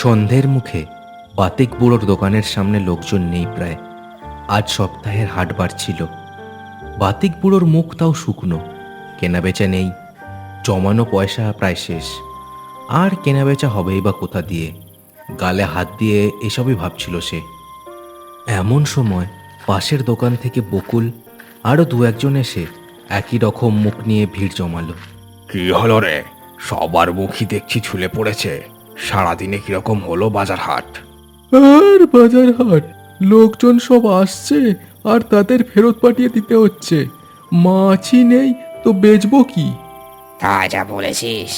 সন্ধ্যের মুখে বাতিক বুড়োর দোকানের সামনে লোকজন নেই প্রায়। আজ সপ্তাহের হাট বার ছিল। বাতিক বুড়োর মুখ তাও শুকনো, কেনাবেচা নেই, জমানো পয়সা প্রায় শেষ। আর কেনাবেচা হবেই বা কোথা দিয়ে, গালে হাত দিয়ে এসবই ভাবছিল সে। এমন সময় পাশের দোকান থেকে বকুল আরও দু একজন এসে একই রকম মুখ নিয়ে ভিড় জমালো। কি হলো রে? সবার মুখই দেখছি ছুলে পড়েছে। সারাদিনে কীরকম হলো বাজার হাট আর বাজার হাট লোকজন সব আসছে আর তাদের ফেরত পাঠিয়ে দিতে হচ্ছে। মাছই নেই তো বেচবো কি? তা যা বলেছিস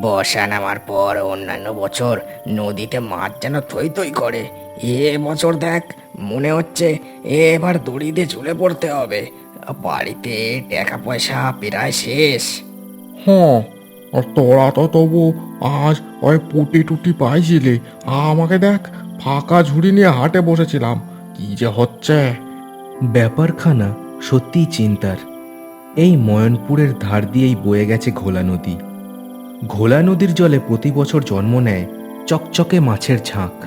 বর্ষা নামার পর অন্যান্য বছর নদীতে মাছ যেন থই থই করে। এ বছর দেখ মনে হচ্ছে এবার দড়িতে চলে পড়তে হবে। বাড়িতে টাকা পয়সা প্রায় শেষ। হ্যাঁ আর তোরা তো তবু আজ ওই পুটি টুটি পাইছিলে। আমাকে দেখ, ফাঁকা ঝুড়ি নিয়ে হাটে বসেছিলাম। কি যে হচ্ছে? ব্যাপারখানা সত্যিই চিন্তার। এই ময়নপুরের ধার দিয়েই বয়ে গেছে ঘোলা নদী। ঘোলা নদীর জলে প্রতি বছর জন্ম নেয় চকচকে মাছের ঝাঁক।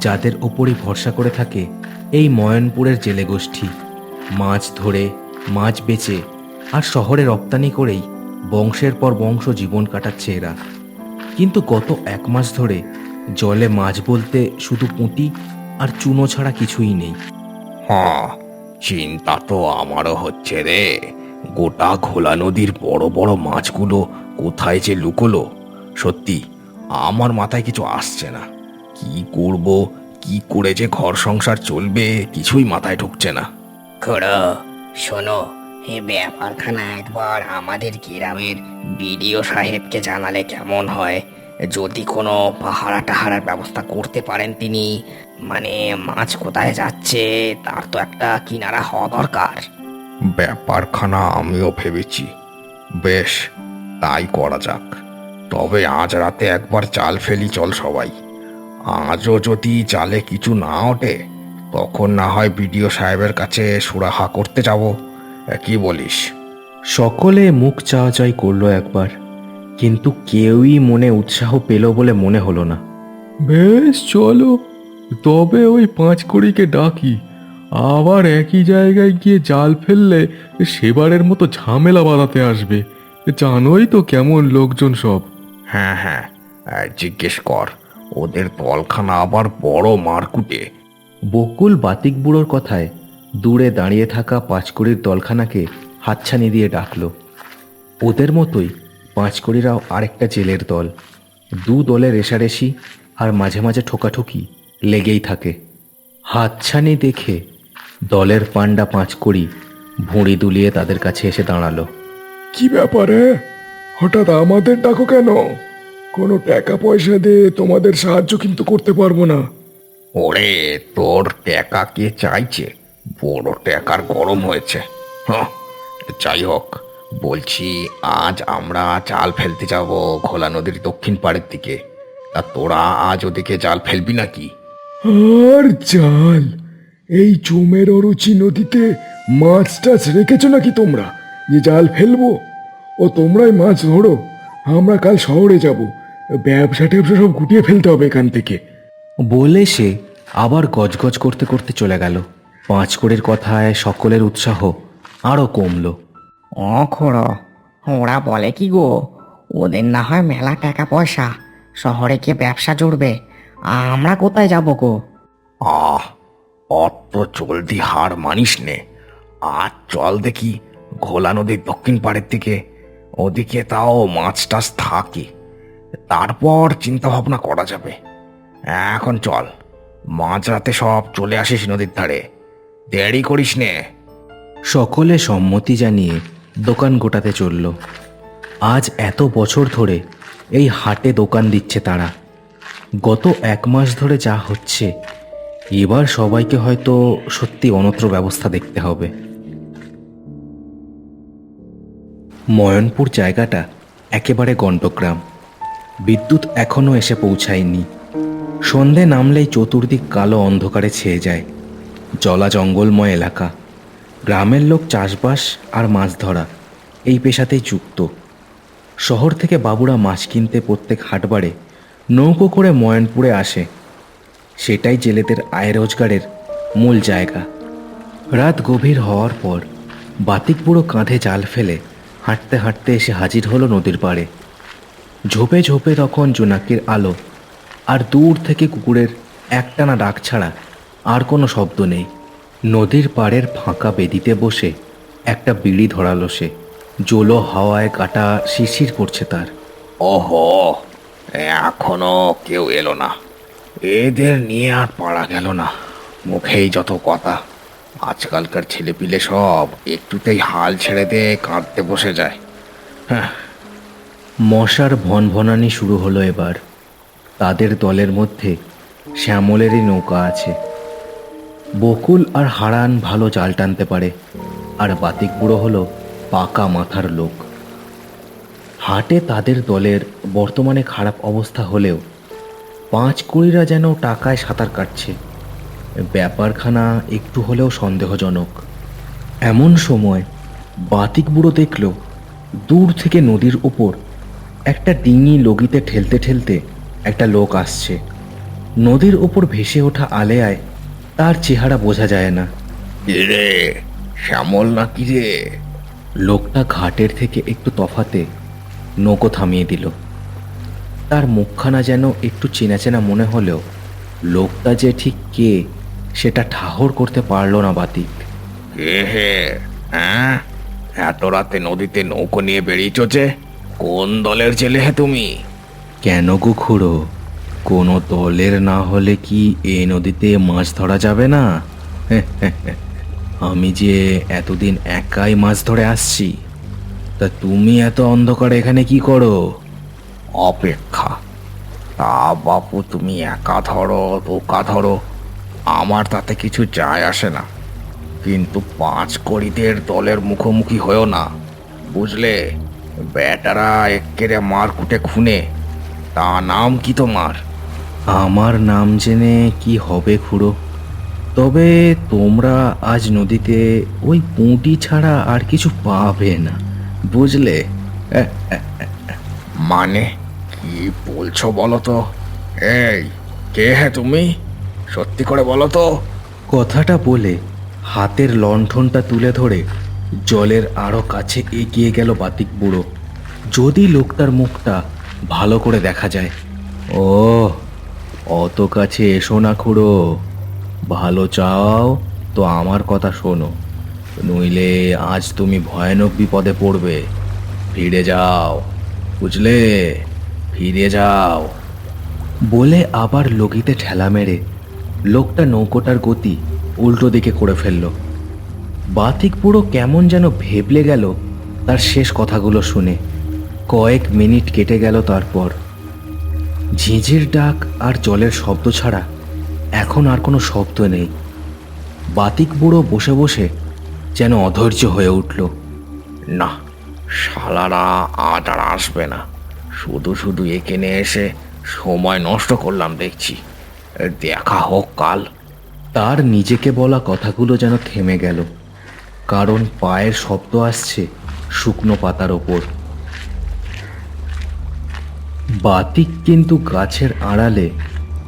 যাদের ওপরই ভরসা করে থাকে এই ময়নপুরের জেলে গোষ্ঠী। মাছ ধরে, মাছ বেচে আর শহরে রপ্তানি করেই বংশের পর বংশ জীবন কাটাচ্ছে এরা। কিন্তু গত এক মাস ধরে জলে মাছ বলতে শুধু পুঁটি আর চুনো ছাড়া কিছুই নেই। হ্যাঁ চিন্তা তো আমারও হচ্ছে রে। গোটা ঘোলা নদীর বড় বড় মাছগুলো কোথায় যে লুকোলো। সত্যি আমার মাথায় কিছু আসছে না। কি করব কি করে যে ঘর সংসার চলবে কিছুই মাথায় ঢুকছে না। খুড়ো শোনো এই ব্যাপারখানা একবার আমাদের গ্রামের বিডিও সাহেবকে জানালে কেমন হয়? যদি কোনো পাহারা টাহারার ব্যবস্থা করতে পারেন তিনি মানে মাছ কোথায় যাচ্ছে, তার তো একটা কিনারা হওয়া দরকার। ব্যাপারখানা আমিও ভেবেছি। বেশ, তাই করা যাক। তবে আজ রাতে একবার চাল ফেলি চল সবাই। আজও যদি জালে কিছু না ওঠে, তখন না হয় বিডিও সাহেবের কাছে সুরাহা করতে যাব। কি বলিস? সকলে মুখ চাওয়াচাই করল একবার কিন্তু কেউই মনে উৎসাহ পেল বলে মনে হলো না। বেশ চলো তবে ওই পাঁচ কড়িকে ডাকি। আবার একই জায়গায় গিয়ে জাল ফেললে সেবারের মতো ঝামেলা বাঁধাতে আসবে। জানোই তো কেমন লোকজন সব। হ্যাঁ হ্যাঁ জিজ্ঞেস কর ওদের তলখানা আবার বড় মারকুটে। বকুল বাতিক বুড়োর কথায় দূরে দাঁড়িয়ে থাকা পাঁচকড়ির দলখানাকে হাতছানি দিয়ে ডাকল। ওদের মতোই পাঁচকড়িরাও আরেকটা জেলের দল। দু দলে রেশারেশি আর মাঝে মাঝে ঠোকাঠুকি লেগেই থাকে। হাতছানি দেখে দলের পাণ্ডা পাঁচকড়ি ভুঁড়ি দুলিয়ে তাদের কাছে এসে দাঁড়াল। কি ব্যাপারে হঠাৎ আমাদের ডাকো কেন? কোনো টাকা পয়সা দিয়ে তোমাদের সাহায্য কিন্তু করতে পারব না। ওরে তোর টাকা কে চাইছে? বড় টাকার গরম হয়েছে। হ্যাঁ যাই হোক বলছি আজ আমরা জাল ফেলতে যাব ঘোলা নদীর দক্ষিণ পাড়ের দিকে। তা তোরা আজ ওদিকে জাল ফেলবি নাকি? আর জাল এই জমের অরুচি নদীতে মাছ টাছ রেখেছো নাকি তোমরা? যে জাল ফেলব? ও তোমরাই মাছ ধরো। আমরা কাল শহরে যাব। ব্যবসা ট্যাবসা সব গুটিয়ে ফেলতে হবে এখান থেকে। বলে সে আবার গজগজ করতে করতে চলে গেল। পাঁচকড়ির কথায় সকলের উৎসাহ আরও কমলো। ও ওরা বলে কি গো? ওদের না হয় মেলা টাকা পয়সা শহরে গিয়ে ব্যবসা জুড়বে আমরা কোথায় যাব গো? আহ অত জলদি হার মানিস নে। আর চল দেখি ঘোলা নদীর দক্ষিণ পাড়ের দিকে ওদিকে তাও মাছ টাছ থাকে। তারপর চিন্তা ভাবনা করা যাবে। এখন চল মাঝরাতে সব চলে আসিস নদীর ধারে। দেরি করিস নে। সকলে সম্মতি জানিয়ে দোকান গোটাতে চলল। আজ এত বছর ধরে এই হাটে দোকান দিচ্ছে তারা। গত এক মাস ধরে যা হচ্ছে, এবার সবাইকে হয়তো সত্যি অনত্র ব্যবস্থা দেখতে হবে। ময়নপুর জায়গাটা একেবারে গণ্ডগ্রাম। বিদ্যুৎ এখনও এসে পৌঁছায়নি। সন্ধে নামলেই চতুর্দিক কালো অন্ধকারে ছেয়ে যায়। জলা জঙ্গলময় এলাকা। গ্রামের লোক চাষবাস আর মাছ ধরা, এই পেশাতেই যুক্ত। শহর থেকে বাবুরা মাছ কিনতে প্রত্যেক হাটবারে নৌকো করে ময়নপুরে আসে। সেটাই জেলেদের আয় রোজগারের মূল জায়গা। রাত গভীর হওয়ার পর বাতিক বুড়ো কাঁধে জাল ফেলে হাঁটতে হাঁটতে এসে হাজির হলো নদীর পাড়ে। ঝোপে ঝোপে তখন জোনাকির আলো, আর দূর থেকে কুকুরের একটানা ডাক ছাড়া আর কোনো শব্দ নেই। নদীর পাড়ের ফাঁকা বেদিতে বসে একটা বিড়ি ধরালো সে। জোলো হাওয়ায় কাটা শিশির করছে তার। অহ এখনও কেউ এলো না। এদের নিয়ে আর পারা গেল না। মুখেই যত কথা। আজকালকার ছেলেপিলে সব একটুতেই হাল ছেড়ে দিয়ে কাঁদতে বসে যায়। হ্যাঁ মশার ভনভনানি শুরু হলো এবার। তাদের দলের মধ্যে শ্যামলেরই নৌকা আছে। বকুল আর হারান ভালো জাল টানতে পারে, আর বাতিক বুড়ো হলো পাকা মাথার লোক। হাটে তাদের দলের বর্তমানে খারাপ অবস্থা হলেও পাঁচ কুড়িরা যেন টাকায় সাঁতার কাটছে। ব্যাপারখানা একটু হলেও সন্দেহজনক। এমন সময় বাতিক বুড়ো দেখল, দূর থেকে নদীর উপর একটা ডিঙি লগিতে ঠেলতে ঠেলতে একটা লোক আসছে। নদীর ওপর ভেসে ওঠা আলেয়ায় তার চেহারা বোঝা যায় না। রে শ্যামল নাকি রে? লোকটা ঘাটের থেকে একটু তফাতে নৌকো থামিয়ে দিল। তার মুখখানা যেন একটু চেনা চেনা মনে হলেও লোকটা যে ঠিক কে সেটা ঠাহর করতে পারল না বাতিক। কে হে হ্যাঁ? এত রাতে নদীতে নৌকো নিয়ে বেরিয়েছ যে? কোন দলের ছেলে হে তুমি? কেন গো খুড়ো? কোনো দলের না হলে কি এ নদীতে মাছ ধরা যাবে না? আমি যে এতদিন একাই মাছ ধরে আসছি, তা তুমি এত অন্ধকারে এখানে কি করো? অপেক্ষা। তা বাপু, তুমি একা ধরো ধোকা ধরো। আমার তাতে কিছু যায় আসে না। কিন্তু পাঁচ কড়িদের দলের মুখোমুখি হয়েও না। বুঝলে? বেটারা একেরে মার কুটে খুনে। তা নাম কি তোমার? আমার নাম জেনে কি হবে খুড়ো? তবে তোমরা আজ নদীতে ওই পুঁটি ছাড়া আর কিছু পাবে না বুঝলে? মানে কি বলছো বলো তো? এই কে হ্যাঁ তুমি? সত্যি করে বলো তো। কথাটা বলে হাতের লণ্ঠনটা তুলে ধরে জলের আরও কাছে এগিয়ে গেল বাতিক বুড়ো। যদি লোকটার মুখটা ভালো করে দেখা যায়। ও অত কাছে এসো না খুড়ো। ভালো চাও তো আমার কথা শোনো। নইলে আজ তুমি ভয়ানক বিপদে পড়বে। ফিরে যাও, বুঝলে? ফিরে যাও। বলে আবার লগিতে ঠেলা মেরে লোকটা নৌকোটার গতি উল্টো দিকে করে ফেলল। বাতিক পুরো কেমন যেন ভেবলে গেল তার শেষ কথাগুলো শুনে। কয়েক মিনিট কেটে গেল তারপর। ঝিঝির ডাক আর জলের শব্দ ছাড়া এখন আর কোনো শব্দ নেই। বাতিক বুড়ো বসে বসে যেন অধৈর্য হয়ে উঠল। না, শালারা আজ আর আসবে না। শুধু শুধু এখানে এসে সময় নষ্ট করলাম দেখছি। দেখা হোক কাল। তার নিজেকে বলা কথাগুলো যেন থেমে গেল, কারণ পায়ের শব্দ আসছে শুকনো পাতার ওপর। বাতিক কিন্তু গাছের আড়ালে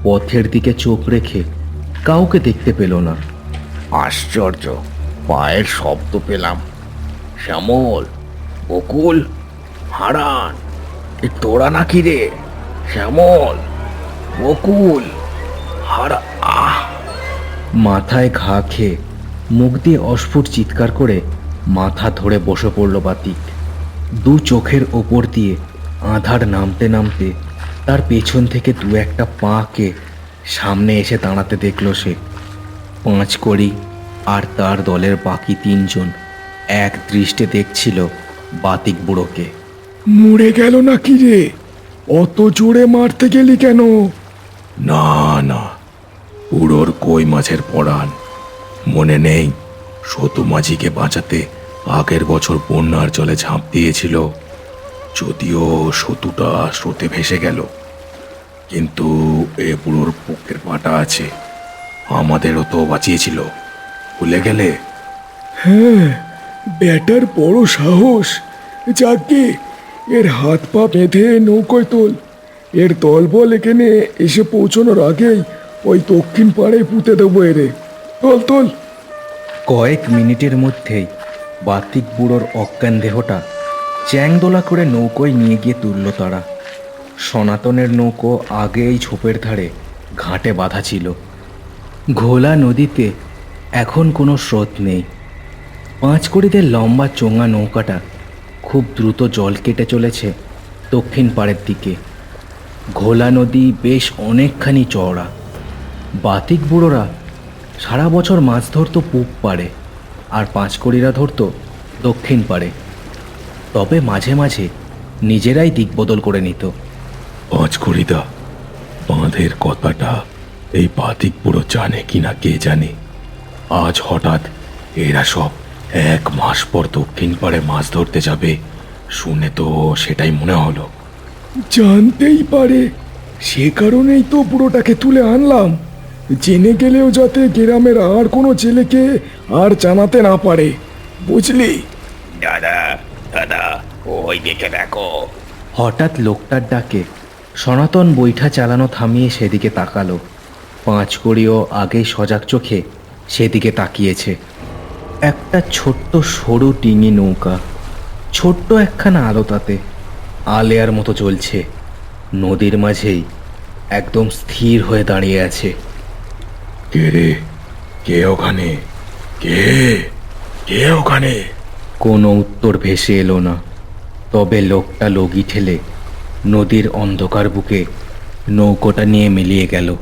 পথের দিকে চোখ রেখে কাউকে দেখতে পেল না। আশ্চর্য পায়ের শব্দ পেলাম। শ্যামল বকুল হারান এ তোরা নাকি রে? শ্যামল বকুল হারা আহ! মাথায় ঘা খেয়ে মুখ দিয়ে অস্ফুট চিৎকার করে মাথা ধরে বসে পড়ল বাতিক। দু চোখের ওপর দিয়ে আধার নামতে নামতে তার পেছন থেকে দু একটা পাকে সামনে এসে দাঁড়াতে দেখল সে। পাঁচ কড়ি আর তার দলের বাকি তিনজন এক দৃষ্টে দেখছিল বাতিক বুড়োকে। মরে গেল নাকি রে? অত জোরে মারতে গেলি কেন? না না উড়োর কই মাছের পড়ান মনে নেই সতু মাঝিকে বাঁচাতে আগের বছর বন্যার জলে ঝাঁপ দিয়েছিল। যদিও সতুটা স্রোতে ভেসে গেল কিন্তু এ বুড়োর পক্ষের পাটা আছে। আমাদেরও তো বাঁচিয়েছিল ভুলে গেলে? হ্যাঁ ব্যাটার বড় সাহস। যাকে এর হাত পা বেঁধে নৌকোয় তোল। এর দলবল এখানে এসে পৌঁছানোর আগেই ওই দক্ষিণ পাড়ে পুঁতে দেবো এরে। তোল তোল। কয়েক মিনিটের মধ্যেই বাতিক বুড়োর অজ্ঞান দেহটা চ্যাংদোলা করে নৌকোয় নিয়ে গিয়ে তুলল তারা। সনাতনের নৌকো আগে এই ঝোপের ধারে ঘাটে বাঁধা ছিল। ঘোলা নদীতে এখন কোনো স্রোত নেই। পাঁচকড়িদের লম্বা চোঙা নৌকাটা খুব দ্রুত জল কেটে চলেছে দক্ষিণ পাড়ের দিকে। ঘোলা নদী বেশ অনেকখানি চওড়া। বাতিক বুড়োরা সারা বছর মাছ ধরতো পূব পাড়ে আর পাঁচকড়িরা ধরতো দক্ষিণ পাড়ে। তবে মাঝে মাঝে নিজেরাই দিক বদল করে নিত। পাঁচকড়িদা বাঁধের কথাটা এই বাতিক পুরো জানে কিনা কে জানে। আজ হঠাৎ এরা সব এক মাস পর দক্ষিণ পাড়ে মাছ ধরতে যাবে শুনে তো সেটাই মনে হলো। জানতেই পারে সে কারণেই তো পুরোটাকে তুলে আনলাম। জেনে গেলেও যাতে গ্রামের আর কোনো ছেলেকে আর জানাতে না পারে বুঝলি? দাদা দাদা ওই দিকে দেখো। হঠাৎ লোকটার ডাকে সনাতন বৈঠা চালানো থামিয়ে সেদিকে তাকালো। পাঁচকড়িও আগেই সজাগ চোখে সেদিকে তাকিয়েছে। একটা ছোট্ট সরু ডিঙি নৌকা ছোট্ট একখানা আলো তাতে আলেয়ার মতো চলছে নদীর মাঝেই একদম স্থির হয়ে দাঁড়িয়ে আছে। কে রে? কে ওখানে? কে? কে ওখানে? কোনো উত্তর ভেসে এলো না। তবে লোকটা লগি ঠেলে নদীর অন্ধকার বুকে নৌকোটা নিয়ে মিলিয়ে গেল।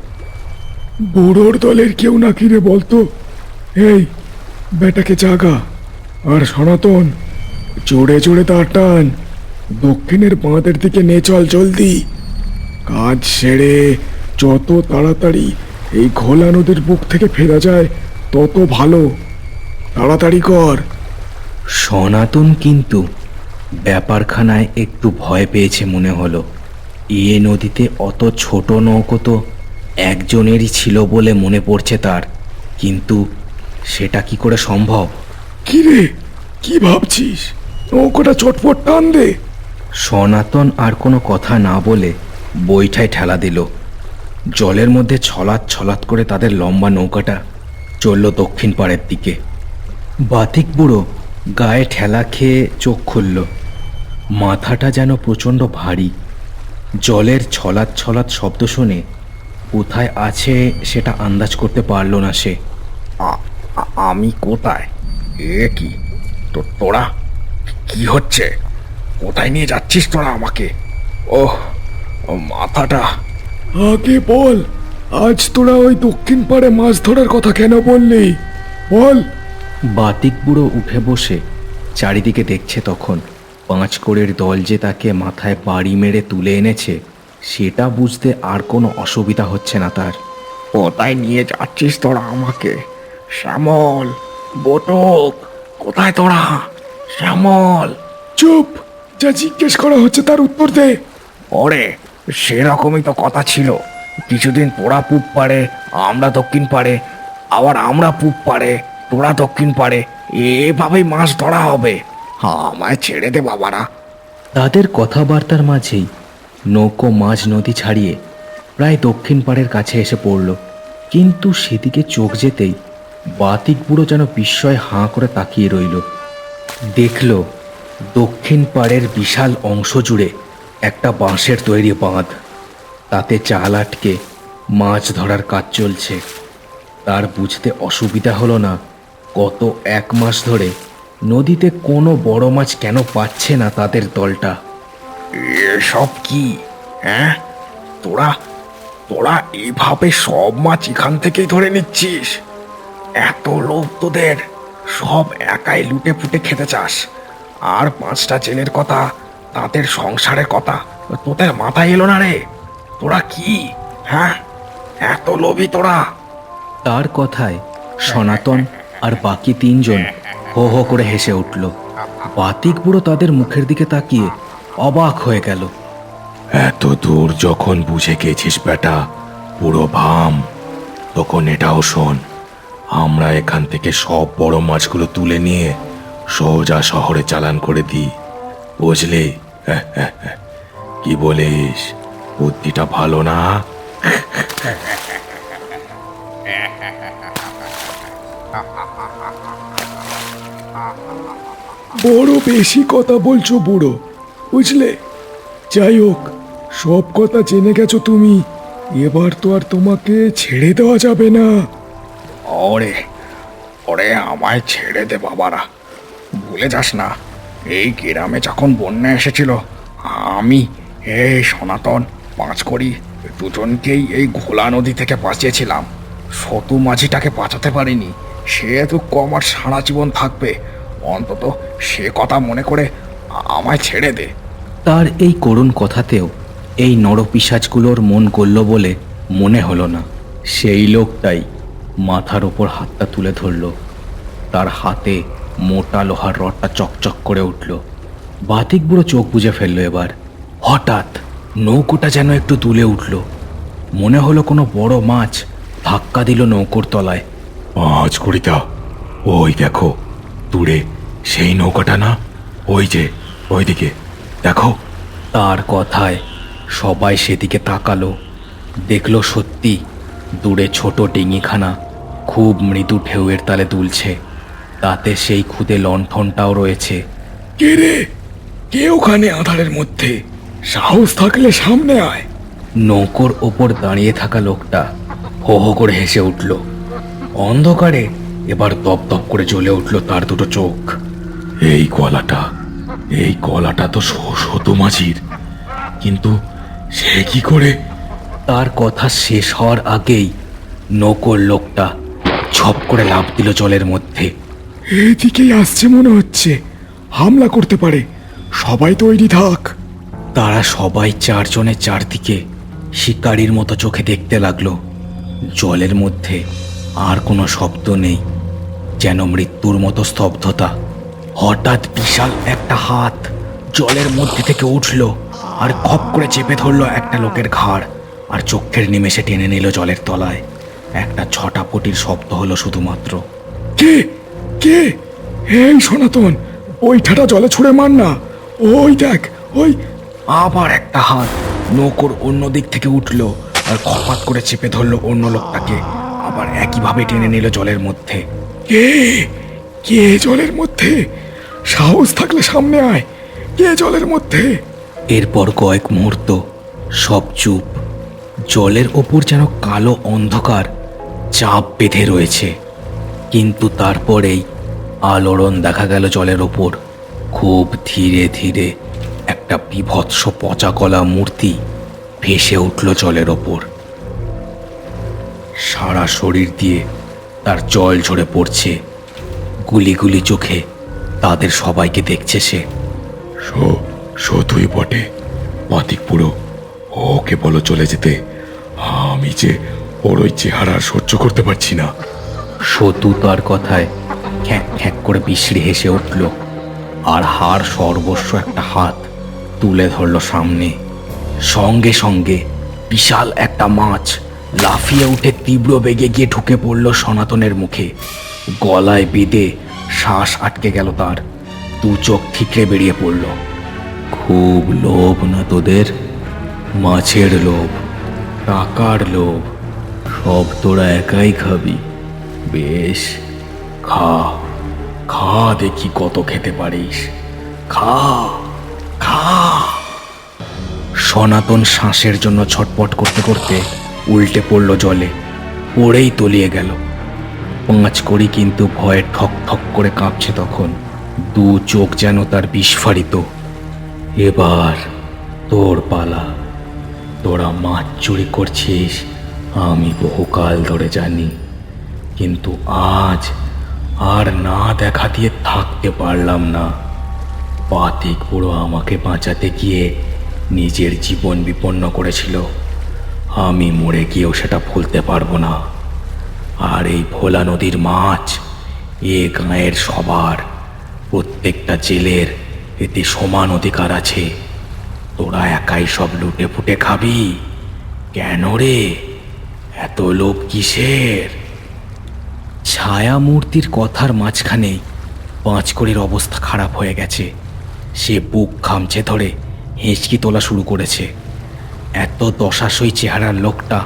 বুড়োর দলের কেউ না কিরে বলতো? এই, বেটাকে জাগা। আর সনাতন, জোরে জোরে তার টান। দক্ষিণের বাঁধের দিকে নে চল জলদি। কাজ সেরে যত তাড়াতাড়ি এই ঘোলা নদীর বুক থেকে ফেরা যায়, তত ভালো। তাড়াতাড়ি কর। সনাতন কিন্তু ব্যাপারখানায় একটু ভয় পেয়েছে মনে হলো। ইয়ে নদীতে অত ছোট নৌকো তো একজনেরই ছিল বলে মনে পড়ছে তার। কিন্তু সেটা কি করে সম্ভব? কি রে? কি ভাবছিস? নৌকোটা চটপট টান দে। সনাতন আর কোনো কথা না বলে বইঠায় ঠেলা দিল। জলের মধ্যে ছলাৎ ছলাৎ করে তাদের লম্বা নৌকাটা চলল দক্ষিণ পাড়ের দিকে। বাতিক বুড়ো গায়ে ঠেলা খেয়ে চোখ খুলল। মাথাটা যেন প্রচণ্ড ভারী। জলের ছলাৎ ছলাৎ শব্দ শুনে কোথায় আছে সেটা আন্দাজ করতে পারল না সে। আমি কোথায়? এ কি? তো তোরা? কি হচ্ছে? কোথায় নিয়ে যাচ্ছিস তোরা আমাকে? ওহ ও মাথাটা। আগে বল আজ তোরা ওই দক্ষিণ পাড়ে মাছ ধরার কথা কেন বললি? বল। বাতিক বুড়ো উঠে বসে চারিদিকে দেখছে তখন। পাঁচ কোড়ের দল যে তাকে মাথায় বাড়ি মেরে তুলে এনেছে সেটা বুঝতে আর কোনো অসুবিধা হচ্ছে না তার। কোথায় নিয়ে যাচ্ছিস তোরা আমাকে? শ্যামল বটক কোথায় তোরা? শ্যামল। চুপ! যা জিজ্ঞেস করা হচ্ছে তার উত্তর দে। ওরে সেরকমই তো কথা ছিল। কিছুদিন তোরা পূব পারে আমরা দক্ষিণ পারে আবার আমরা পূব পারে তোরা দক্ষিণ পারে এভাবেই মাছ ধরা হবে। আমায় ছেড়ে দে বাবারা। তাদের কথাবার্তার মাঝেই নৌকো মাঝ নদী ছাড়িয়ে প্রায় দক্ষিণ পাড়ের কাছে এসে পড়ল। কিন্তু সেদিকে চোখ যেতেই বাতিক বুড়ো যেন বিস্ময় হাঁ করে তাকিয়ে রইল। দেখল দক্ষিণ পাড়ের বিশাল অংশ জুড়ে একটা বাঁশের তৈরি বাঁধ। তাতে চাল আটকে মাছ ধরার কাজ চলছে। তার বুঝতে অসুবিধা হলো না গত এক মাস ধরে নদীতে কোনো বড় মাছ কেন পাচ্ছে না তাদের দলটা? এসব কি হ্যাঁ? তোরা তোরা এভাবে সব মাছ এখান থেকেই ধরে নিচ্ছিস? এত লোভ তোদের, সব একাই লুটে ফুটে খেতে চাস। আর পাঁচটা ছেলের কথা, তাদের সংসারের কথা, তোদের মাথায় এলো না রে? তোরা কি হ্যাঁ? এত লোভী তোরা? তার কথায় সনাতন আর বাকি তিনজন হো হো করে হেসে উঠল। বাতিক বুড়ো তাদের মুখের দিকে তাকিয়ে অবাক হয়ে গেল। এত দূর যখন বুঝে গেছিস বেটা পুরো ভাম, তখন এটাও শোন, আমরা এখান থেকে সব বড় মাছগুলো তুলে নিয়ে সোজা শহরে চালান করে দিই, বুঝলি? কি বলিস? বুদ্ধিটা ভালো না? বড় বেশি কথা বলছো, বুড়ো। বুঝলে? যাই হোক, সব কথা জেনে গেছো তুমি। এবার তো আর তোমাকে ছেড়ে দেওয়া যাবে না। ওরে ওরে আমায় ছেড়ে দে বাবারা। ভুলে যাস না, এই গ্রামে যখন বন্যা এসেছিল, আমি, এই সনাতন পাঁচ করি দুজনকেই এই ঘোলা নদী থেকে বাঁচিয়েছিলাম। সতু মাঝিটাকে বাঁচাতে পারিনি, সে তো আমার সারা জীবন থাকবে। অন্তত সে কথা মনে করে আমায় ছেড়ে দে। তার এই করুণ কথাতেও এই নরপিসাজগুলোর মন গলল বলে মনে হলো না। সেই লোকটাই মাথার ওপর হাতটা তুলে ধরল। তার হাতে মোটা লোহার রডটা চকচক করে উঠল। বাতিক বুড়ো চোখ বুজে ফেলল এবার। হঠাৎ নৌকোটা যেন একটু তুলে উঠল। মনে হলো কোনো বড় মাছ ধাক্কা দিল নৌকোর তলায়। পাঁচ করিতা ওই দেখো দূরে সেই নৌকাটা না? ওই যে ওইদিকে। দেখো। তার কথায় সবাই সেদিকে তাকালো। দেখল সত্যি দূরে ছোট ডিঙিখানা খুব মৃদু ঢেউয়ের তালে দুলছে। তাতে সেই খুদে লণ্ঠনটাও রয়েছে। কে রে? কে ওখানে আধারের মধ্যে? সাহস থাকলে সামনে আয়। নৌকোর ওপর দাঁড়িয়ে থাকা লোকটা হো হো করে হেসে উঠল। অন্ধকারে এবার দপ করে জ্বলে উঠল তার দুটো চোখ। এই কলাটা এই কলাটা তো সত মাঝির। কিন্তু সে কি করে? তার কথা শেষ হওয়ার আগেই নৌকোর লোকটা ছপ করে লাফ দিল জলের মধ্যে। এইদিকেই আসছে মনে হচ্ছে। হামলা করতে পারে। সবাই তৈরি থাক। তারা সবাই চারজনের চারদিকে শিকারির মতো চোখে দেখতে লাগল। জলের মধ্যে আর কোনো শব্দ নেই। যেন মৃত্যুর মতো স্তব্ধতা। হঠাৎ বিশাল একটা হাত জলের মধ্যে থেকে উঠল আর খপ করে চেপে ধরলো একটা লোকের ঘাড়। আর চোখের নিমেষে টেনে নিল জলের তলায়। একটা ছটা ছটাপটির শব্দ হলো শুধুমাত্র, কে? কে? এই সনাতন, ওই ঠাটা জলে ছুঁড়ে মার না। ওই দেখ, ওই আবার একটা হাত নৌকোর অন্য দিক থেকে উঠল আর খপাত করে চেপে ধরলো অন্য লোকটাকে। আবার একইভাবে টেনে নিল জলের মধ্যে। কে? কে জলের মধ্যে? সাহস থাকলে সামনে আয় কে জলের মধ্যে। এরপর কয়েক মুহূর্ত সব চুপ। জলের ওপর যেন কালো অন্ধকার চাপ বেঁধে রয়েছে। কিন্তু তারপরেই আলোড়ন দেখা গেল জলের ওপর। খুব ধীরে ধীরে একটা বিভৎস পচা কলা মূর্তি ভেসে উঠল জলের ওপর। সারা শরীর দিয়ে তার জল ঝরে পড়ছে। গুলি গুলি চোখে তাদের সবাইকে দেখছে সে। সো সতুই বটে। পাতিক পুরো ওকে বলো চলে যেতে। আমি যে ওর ওই চেহারা সহ্য করতে পারছি না। সতু তার কথায় খ্যাঁক খ্যাঁক করে বিশ্রী হেসে উঠল। আর হার সর্বস্ব একটা হাত তুলে ধরল সামনে। সঙ্গে সঙ্গে বিশাল একটা মাছ লাফিয়ে উঠে তীব্র বেগে গিয়ে ঢুকে পড়ল সনাতনের মুখে। গলায় বেঁধে শ্বাস আটকে গেল তার। দু চোখ ঠিকরে বেরিয়ে পড়ল। খুব লোভ না তোদের? মাছের লোভ, টাকার লোভ, সব তোরা একাই খাবি। বেশ, খা খা দেখি কত খেতে পারিস। খা খা। সনাতন শ্বাসের জন্য ছটপট করতে করতে উল্টে পড়ল জলে, পড়েই তলিয়ে গেল। পাঁচ করি কিন্তু ভয়ে ঠক ঠক করে কাঁপছে তখন। দু চোখ যেন তার বিস্ফারিত। এবার তোর পালা। তোরা মাছ চুরি করছিস, আমি বহুকাল ধরে জানি। কিন্তু আজ আর না দেখা দিয়ে থাকতে পারলাম না। পাতিক বুড়ো আমাকে বাঁচাতে গিয়ে নিজের জীবন বিপন্ন করেছিল। আমি মরে গিয়েও সেটা ভুলতে পারব না। আর এই ভোলা নদীর মাছ, এ গাঁয়ের সবার। প্রত্যেকটা জেলের এতে সমান অধিকার আছে। তোরা একাই সব লুটে ফুটে খাবি। কেন রে? এত লোভ কিসের? ছায়া মূর্তির কথার মাঝখানে পাঁচকড়ির অবস্থা খারাপ হয়ে গেছে। সে বুক খামচে ধরে হেঁচকি তোলা শুরু করেছে। এত দশাসই চেহারার লোকটা,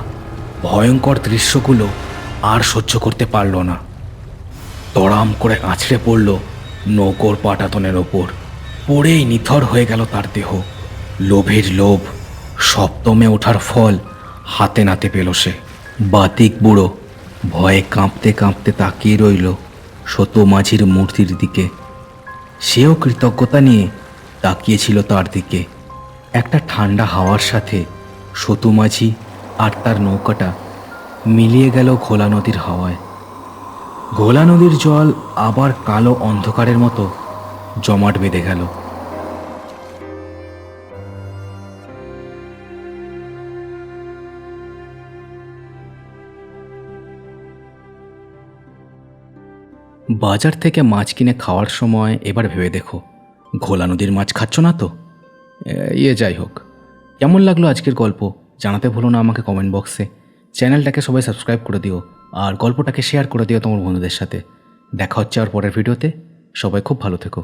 ভয়ঙ্কর দৃশ্যগুলো আর সহ্য করতে পারল না। তড়াম করে আছড়ে পড়ল নৌকোর পাটাতনের ওপর। পড়েই নিথর হয়ে গেল তার দেহ। লোভের লোভ, সপ্তমে ওঠার ফল হাতে নাতে পেল সে। বাতিক বুড়ো ভয়ে কাঁপতে কাঁপতে তাকিয়ে রইল শত মাঝির মূর্তির দিকে। সেও কৃতজ্ঞতা নিয়ে তাকিয়েছিল তার দিকে। একটা ঠান্ডা হাওয়ার সাথে সতু মাঝি আর তার নৌকাটা মিলিয়ে গেল ঘোলা নদীর হাওয়ায়। ঘোলা নদীর জল আবার কালো অন্ধকারের মতো জমাট বেঁধে গেল। বাজার থেকে মাছ কিনে খাওয়ার সময় এবার ভেবে দেখো, ঘোলা নদীর মাছ খাচ্ছ না তো? ইয়ে যাই হোক। কেমন লাগল আজকের গল্প? জানাতে ভুলো না আমাকে কমেন্ট বক্সে। চ্যানেলটাকে সবাই সাবস্ক্রাইব করে দিও আর গল্পটাকে শেয়ার করে দিও তোমার বন্ধুদের সাথে। দেখা হচ্ছে আর পরের ভিডিওতে। সবাই খুব ভালো থেকো।